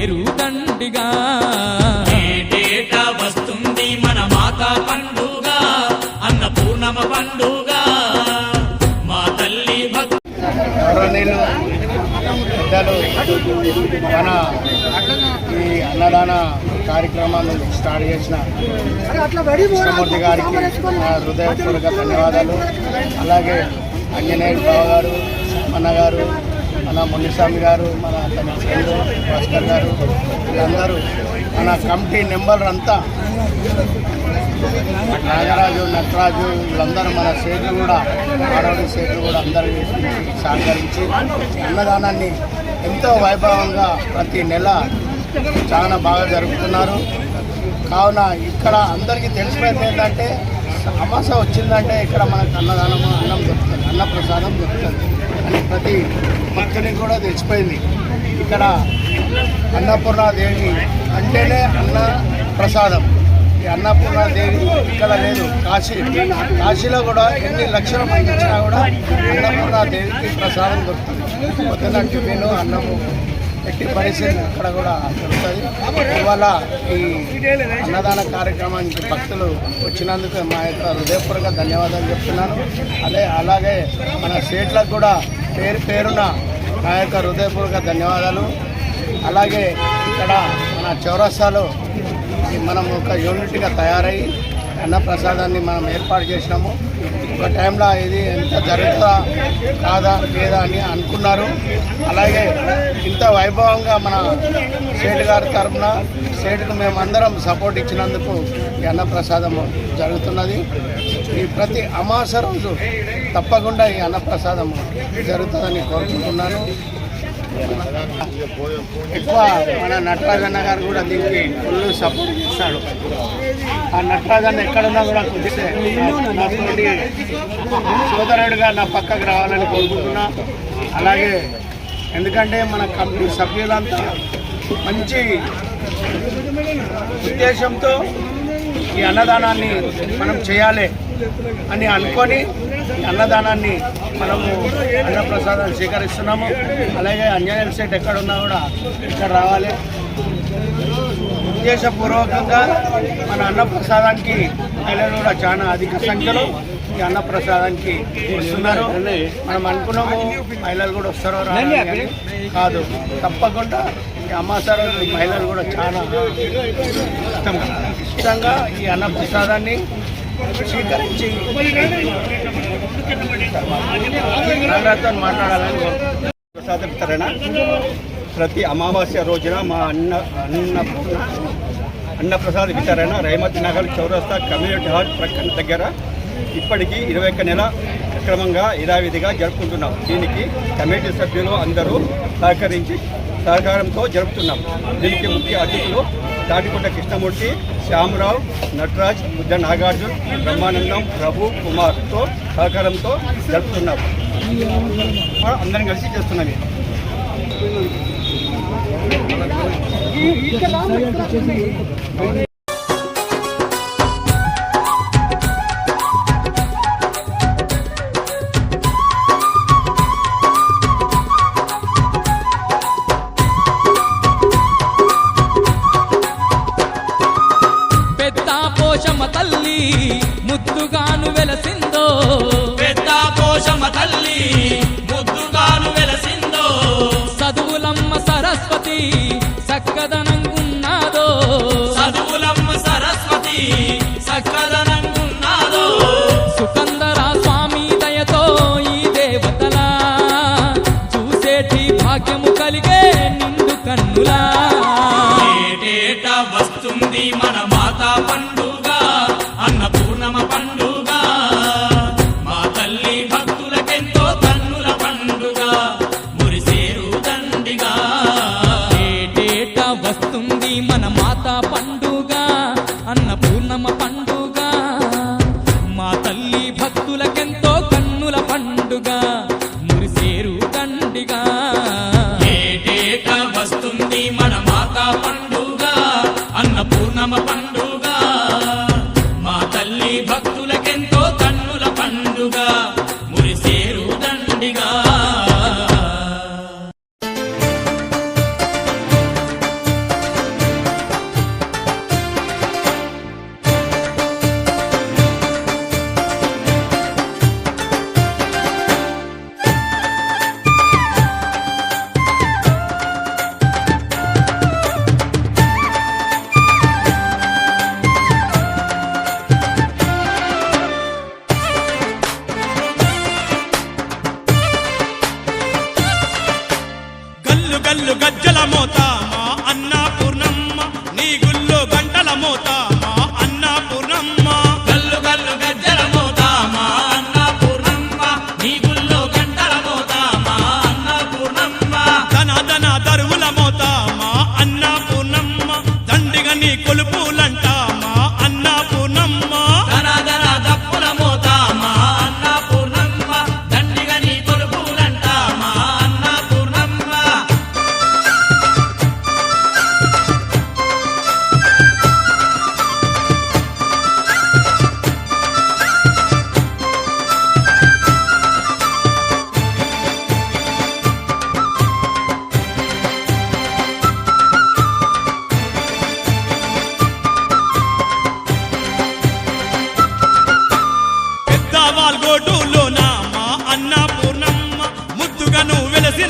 మురిసేరు దండిగా ఏటేటా వస్తుంది మన మాతా పండుగ అన్నపూర్ణమ పండుగ. మా తల్లి మన ఈ అన్నదాన కార్యక్రమాన్ని స్టార్ట్ చేసిన కృష్ణమూర్తి గారికి నా హృదయపూర్వక ధన్యవాదాలు. అలాగే అంజనేయుడు బావ గారు అన్న గారు మన మునిస్వామి గారు మన తన ఫ్రెండ్ భాస్కర్ గారు వీళ్ళందరూ మన కమిటీ నెంబర్ అంతా నాగరాజు నటరాజు వీళ్ళందరూ మన సేట్లు కూడా ఆడవాడి సేట్లు కూడా అందరూ సహకరించి అన్నదానాన్ని ఎంతో వైభవంగా ప్రతి నెల చాలా బాగా జరుపుతున్నారు. కావున ఇక్కడ అందరికీ తెలిసిపోయింది ఏంటంటే అమాస వచ్చిందంటే ఇక్కడ మనకు అన్నదానం అన్నం దొరుకుతుంది అన్న ప్రసాదం దొరుకుతుంది. ప్రతి భక్తునికి కూడా తెలిసిపోయింది ఇక్కడ అన్నపూర్ణాదేవి అంటేనే అన్న ప్రసాదం. ఈ అన్నపూర్ణాదేవి ఇక్కడ లేదు. కాశీ కాశీలో కూడా ఎన్ని లక్షల మంది వచ్చినా కూడా అన్నపూర్ణాదేవికి ప్రసాదం దొరుకుతుంది. పొద్దున్న టిఫిన్ అన్నము ఎట్టి పరిస్థితి అక్కడ కూడా దొరుకుతుంది ఇవాళ ఈ అన్నదాన కార్యక్రమానికి భక్తులు వచ్చినందుకు మా యొక్క హృదయపూర్వక ధన్యవాదాలు చెప్తున్నాను. అదే అలాగే మన స్టేట్లకు కూడా పేరు పేరున నా యొక్క హృదయపూర్వక ధన్యవాదాలు. అలాగే ఇక్కడ మన చౌరస్తాలో మనం ఒక యూనిట్గా తయారయ్యి అన్నప్రసాదాన్ని మనం ఏర్పాటు చేసినాము. ఒక టైంలో ఇది ఎంత జరుగుతుందా కాదా లేదా అని అనుకున్నారు. అలాగే ఇంత వైభవంగా మన సేటు గారి తరఫున సేటుకు మేమందరం సపోర్ట్ ఇచ్చినందుకు ఈ అన్నప్రసాదం జరుగుతున్నది. ఈ ప్రతి అమాస రోజు తప్పకుండా ఈ అన్నప్రసాదం జరుగుతుందని కోరుకుంటున్నాను. ఎక్కువ మన నటరాజన్న గారు కూడా దీనికి ఫుల్ సపోర్ట్ చేస్తాడు ఆ నటరాజన్న ఎక్కడున్నా కూడా కొద్దిసే నాతోటి సోదరుడిగా నా పక్కకు రావాలని కోరుకుంటున్నా. అలాగే ఎందుకంటే మన కమిటీ సభ్యులంతా మంచి ఉద్దేశంతో ఈ అన్నదానాన్ని మనం చేయాలి అని అనుకొని అన్నదానాన్ని మనము అన్నప్రసాదాన్ని స్వీకరిస్తున్నాము. అలాగే అంజనేయ సెట్ ఎక్కడ ఉన్నా కూడా ఇక్కడ రావాలి. ఉద్దేశపూర్వకంగా మన అన్నప్రసాదానికి మహిళలు కూడా చాలా అధిక సంఖ్యలో ఈ అన్నప్రసాదానికి వస్తున్నారు. మనం అనుకున్నాము మహిళలు కూడా వస్తారో కాదు. తప్పకుండా ఈ అమ్మాసారు మహిళలు కూడా చాలా ఇష్టం ఇష్టంగా ఈ అన్నప్రసాదాన్ని స్వీకరించి మాట్లాడాలని ప్రసాద వితరణ ప్రతి అమావాస్య రోజున మా అన్న అన్న అన్నప్రసాద్ వితరణ రేమతి నగర్ చౌరస్తా కమ్యూనిటీ హాల్ ప్రక్కన దగ్గర. ఇప్పటికీ ఇరవై ఒక్క నెల అక్రమంగా యథావిధిగా జరుపుకుంటున్నాం. దీనికి కమిటీ సభ్యులు అందరూ సహకరించి సహకారంతో జరుపుతున్నాం. దీనికి ముఖ్య అతిథులు తాటికొండ కృష్ణమూర్తి శ్యామరావు నటరాజ్ బుద్ధ నాగార్జున్ బ్రహ్మానందం ప్రభు కుమార్తో సహకారంతో జరుపుతున్నాం అందరం కలిసి చేస్తున్నాం ఇది. बोल बोला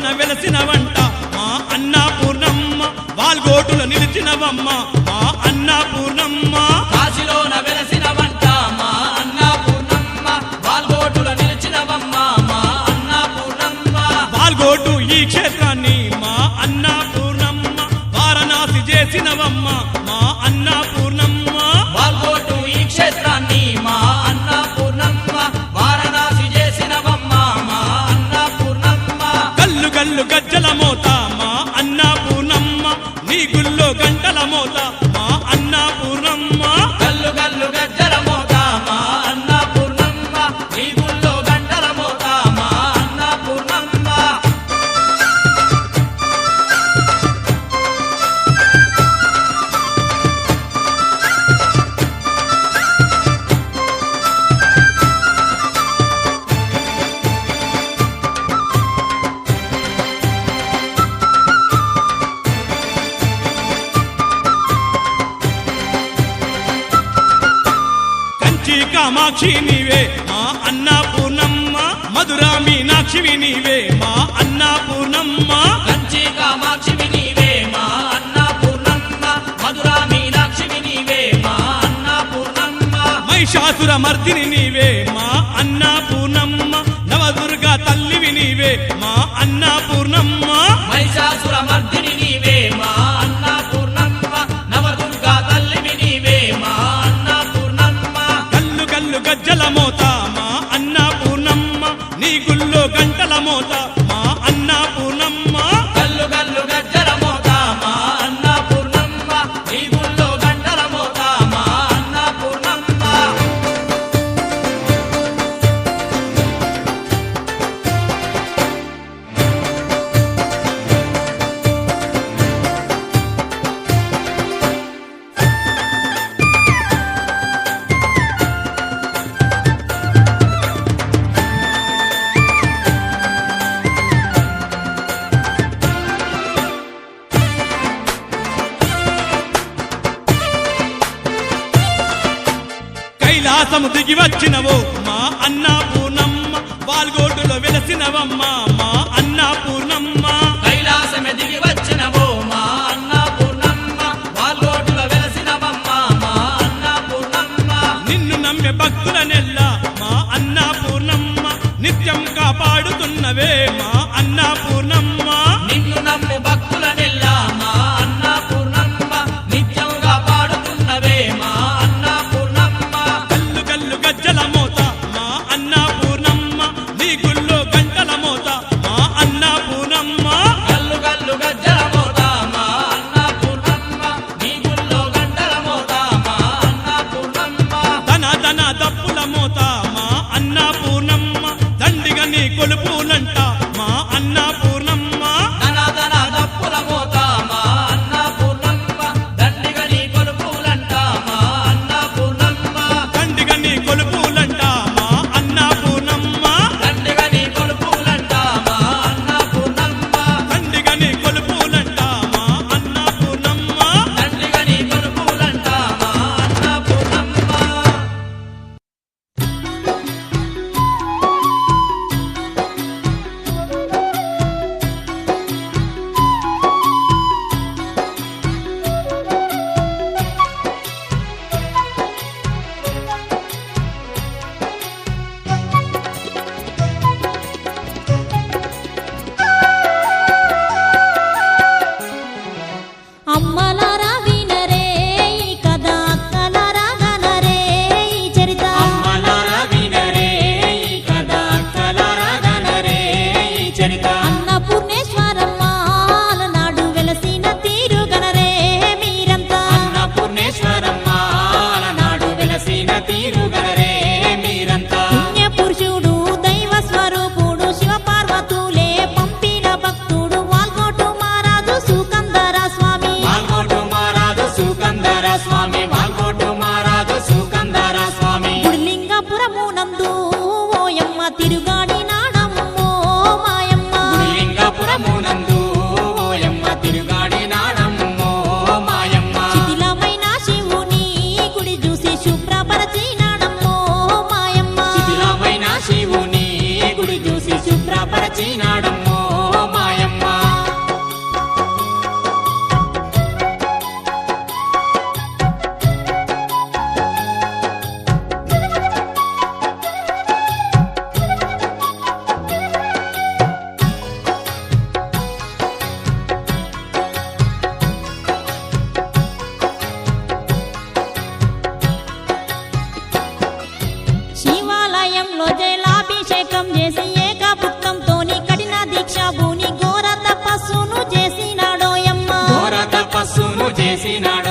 వెలుగులోన వెలసిన వంట అన్నా మా అన్నా పూర్ణమ్మ కాశీలోన వెలసినవంట. మా అన్నా పూర్ణమ్మ మా అన్నా పూర్ణమ్మ ఈ క్షేత్రం మీనాక్షి నీవే మా అన్నపూర్ణమ్మ. మధురా మీనాక్షి నీవే మా అన్నపూర్ణమ్మ. కంచి కామాక్షి నీవే మా అన్నపూర్ణమ్మ. మధుర మీనాక్షి నీవే మా అన్నపూర్ణమ్మ. మహిషాసుర మర్దిని నీవే మా తాము దిగి వచ్చినవో. మా అన్న పూర్ణమ్మ వాల్గోటులో వెలసినవమ్మ. మా అన్న పూర్ణమ్మ కైలాసమే దిగి వచ్చినవో. మా అన్న పూర్ణమ్మ వాల్గోటులో వెలసినవమ్మ. మా అన్న పూర్ణమ్మ నిన్ను నమ్మే భక్తుల నెల గుడి చూసి శుభ్రపరచినాడమ్మ. తపస్సును